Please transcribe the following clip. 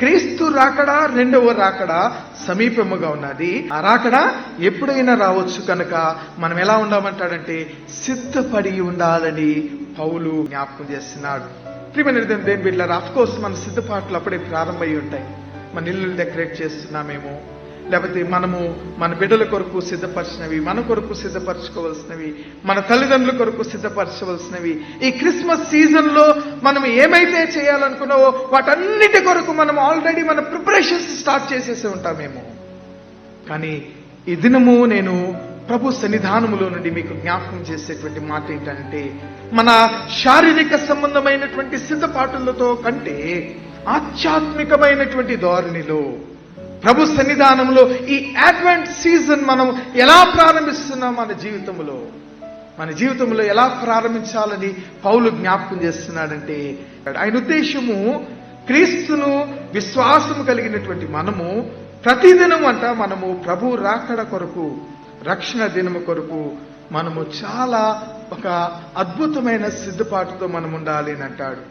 క్రీస్తు రాకడా రెండవ రాకడా సమీపముగా ఉన్నది. ఆ రాకడా ఎప్పుడైనా రావచ్చు కనుక మనం ఎలా ఉండమంటాడంటే సిద్ధపడి ఉండాలని పౌలు జ్ఞాపకం చేస్తున్నాడు. ప్రియమైన దేని బిడ్డ ఆఫ్ కోర్స్ మన సిద్ధపాట్లు అప్పుడే ప్రారంభమై ఉంటాయి. మన ఇల్లు డెకరేట్ చేస్తున్నామేమో. లేకపోతే మనము మన బిడ్డల కొరకు సిద్ధపరిచినవి మన కొరకు సిద్ధపరచుకోవాల్సినవి మన తల్లిదండ్రుల కొరకు సిద్ధపరచవలసినవి. ఈ క్రిస్మస్ సీజన్లో మనం ఏమైతే చేయాలనుకున్నావో వాటన్నిటి కొరకు మనం ఆల్రెడీ మన ప్రిపరేషన్స్ స్టార్ట్ చేసేసి ఉంటామేమో కానీ ఈ దినము నేను ప్రభు సన్నిధానములో నుండి మీకు జ్ఞాపకం చేసేటువంటి మాట ఏంటంటే మన శారీరక సంబంధమైనటువంటి సిద్ధపాటులతో కంటే ఆధ్యాత్మికమైనటువంటి ధోరణిలో ప్రభు సన్నిధానంలో ఈ అడ్వెంట్ సీజన్ మనం ఎలా ప్రారంభిస్తున్నాం మన జీవితంలో? మన జీవితంలో ఎలా ప్రారంభించాలని పౌలు జ్ఞాపకం చేస్తున్నాడంటే ఆయన ఉద్దేశము క్రీస్తును విశ్వాసము కలిగినటువంటి మనము ప్రతిదినం అంట మనము ప్రభు రాకడ కొరకు రక్షణ దినము కొరకు మనము చాలా ఒక అద్భుతమైన సిద్ధపాటుతో మనం ఉండాలి అని అంటాడు.